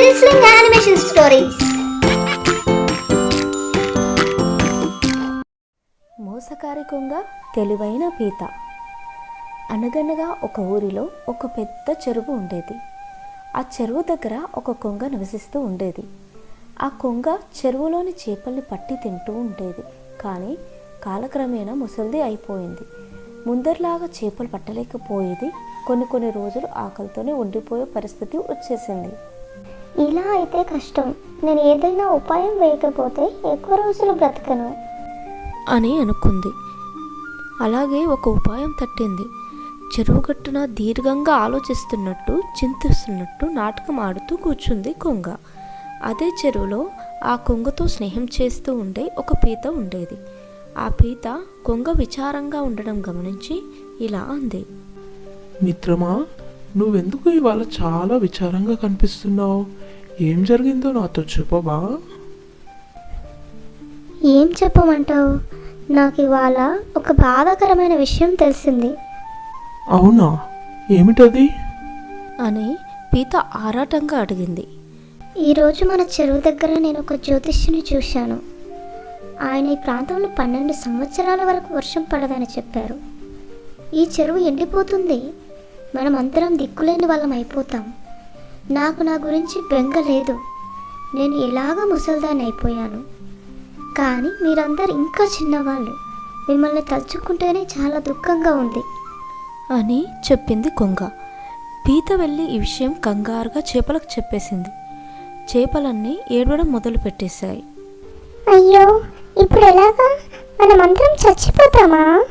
Sizzling animation stories మోసకారి కొంగ తెలివైన పీత. అనగనగా ఒక ఊరిలో ఒక పెద్ద చెరువు ఉండేది. ఆ చెరువు దగ్గర ఒక కొంగ నివసిస్తూ ఉండేది. ఆ కొంగ చెరువులోని చేపల్ని పట్టి తింటూ ఉండేది. కానీ కాలక్రమేణా ముసలిది అయిపోయింది. ముందరిలాగా చేపలు పట్టలేకపోయేది. కొన్ని కొన్ని రోజులు ఆకలితోనే ఉండిపోయే పరిస్థితి వచ్చేసింది. ఇలా అయితే కష్టం. నేను ఏదైనా ఉపాయం వేయకపోతే ఎక్కువ రోజులు బ్రతకను. అని అనుకుంది. అలాగే ఒక ఉపాయం తట్టింది. చెరువు గట్టున దీర్ఘంగా ఆలోచిస్తున్నట్టు చింతిస్తున్నట్టు నాటకం ఆడుతూ కూర్చుంది కొంగ. అదే చెరువులో ఆ కొంగతో స్నేహం చేస్తూ ఉండే ఒక పీత ఉండేది. ఆ పీత కొంగ విచారంగా ఉండడం గమనించి ఇలా అంది. మిత్రమా నువ్వెందుకు ఇవాళ చాలా విచారంగా కనిపిస్తున్నావు? ఏం జరిగిందో నాతో చెప్పవా ఏం చెప్పమంటావు? నాకు ఇవాళ ఒక బాధాకరమైన విషయం తెలిసింది. అవునా? ఏమిటది? అని పీత ఆరాటంగా అడిగింది. ఈరోజు మన చెరువు దగ్గర నేను ఒక జ్యోతిష్యుని చూశాను. ఆయన ఈ ప్రాంతంలో పన్నెండు సంవత్సరాల వరకు వర్షం పడదని చెప్పారు. ఈ చెరువు ఎండిపోతుంది. మనం అందరం దిక్కులేని వాళ్ళం అయిపోతాం. నాకు నా గురించి బెంగ లేదు. నేను ఎలాగ ముసల్దాన్ని అయిపోయాను. కానీ మీరందరు ఇంకా చిన్నవాళ్ళు. మిమ్మల్ని తలుచుకుంటేనే చాలా దుఃఖంగా ఉంది. అని చెప్పింది కొంగ. పీత వెళ్ళి ఈ విషయం కంగారుగా చేపలకు చెప్పేసింది. చేపలన్నీ ఏడవడం మొదలు పెట్టేశాయి అయ్యో ఇప్పుడు ఎలాగా? మనమందరం చచ్చిపోతామా?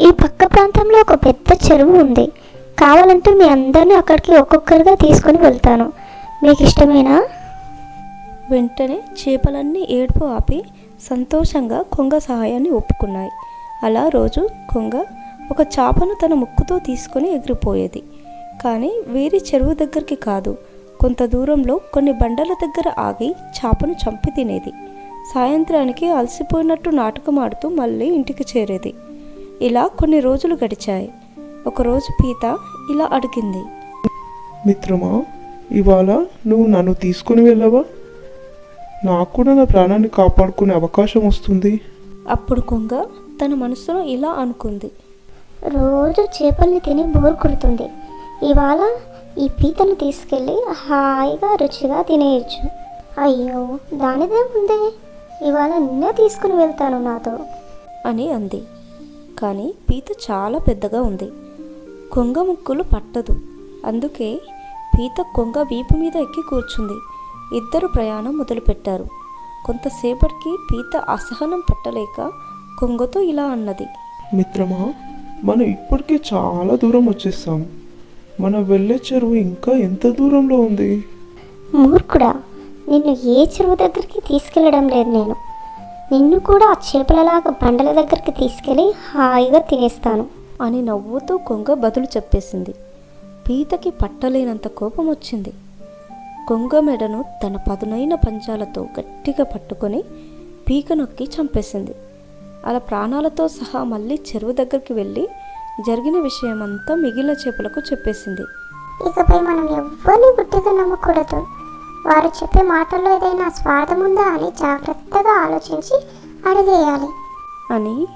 ఈ పక్క ప్రాంతంలో ఒక పెద్ద చెరువు ఉంది. కావాలంటే మీ అందరిని అక్కడికి ఒక్కొక్కరుగా తీసుకొని వెళ్తాను. మీకు ఇష్టమేనా వెంటనే చేపలన్నీ ఏడుపు ఆపి సంతోషంగా కొంగ సహాయాన్ని ఒప్పుకున్నాయి. అలా రోజు కొంగ ఒక చేపను తన ముక్కుతో తీసుకొని ఎగిరిపోయేది. కానీ వేరే చెరువు దగ్గరికి కాదు కొంత దూరంలో కొన్ని బండల దగ్గర ఆగి చేపను చంపి తినేది. సాయంత్రానికి అలసిపోయినట్టు నాటకం ఆడుతూ మళ్ళీ ఇంటికి చేరేది. ఇలా కొన్ని రోజులు గడిచాయి. ఒకరోజు పీత ఇలా అడిగింది. మిత్రమా ఇవాళ నువ్వు నన్ను తీసుకుని వెళ్ళవా? నాకు కూడా నా ప్రాణాన్ని కాపాడుకునే అవకాశం వస్తుంది. అప్పుడు కొంగ తన మనసులో ఇలా అనుకుంది. రోజు చేపల్ని తిని బోర్ కొడుతుంది. ఇవాళ ఈ పీతను తీసుకెళ్ళి హాయిగా రుచిగా తినేయచ్చు. అయ్యో దానిదే ఉందే ఇవాళ నిన్నే తీసుకుని వెళ్తాను నాతో. అని అంది. కానీ పీత చాలా పెద్దగా ఉంది. కొంగ ముక్కులు పట్టదు. అందుకే పీత కొంగ వీపు మీద ఎక్కి కూర్చుంది. ఇద్దరు ప్రయాణం మొదలుపెట్టారు. కొంతసేపటికి పీత అసహనం పట్టలేక కొంగతో ఇలా అన్నది. మిత్రమా మనం ఇప్పటికే చాలా దూరం వచ్చేస్తాం మనం వెళ్ళే చెరువు ఇంకా ఎంత దూరంలో ఉంది? మూర్ఖుడా నిన్ను ఏ చెరువు దగ్గరికి తీసుకెళ్ళడం లేదు నేను. నిన్ను కూడా ఆ చేపలలాగా బండల దగ్గరికి తీసుకెళ్ళి హాయిగా తినేస్తాను. అని నవ్వుతూ కొంగ బదులు చెప్పేసింది. పీతకి పట్టలేనంత కోపం వచ్చింది కొంగ మెడను తన పదునైన పంజాలతో గట్టిగా పట్టుకొని పీక నొక్కి చంపేసింది. అలా ప్రాణాలతో సహా మళ్ళీ చెరువు దగ్గరికి వెళ్ళి జరిగిన విషయమంతా మిగిలిన చేపలకు చెప్పేసింది. ఇకపై మనం ఎవ్వరిని గుడ్డిగా నమ్మకూడదు. వారు చెప్పే మాటల్లో ఏదైనా స్వార్థం ఉందా అని జాగ్రత్తగా ఆలోచించి అడిగేయాలి. అని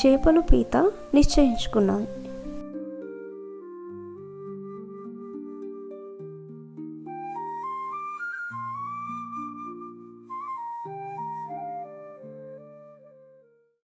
చేపలు పీత నిశ్చయించుకున్నాయి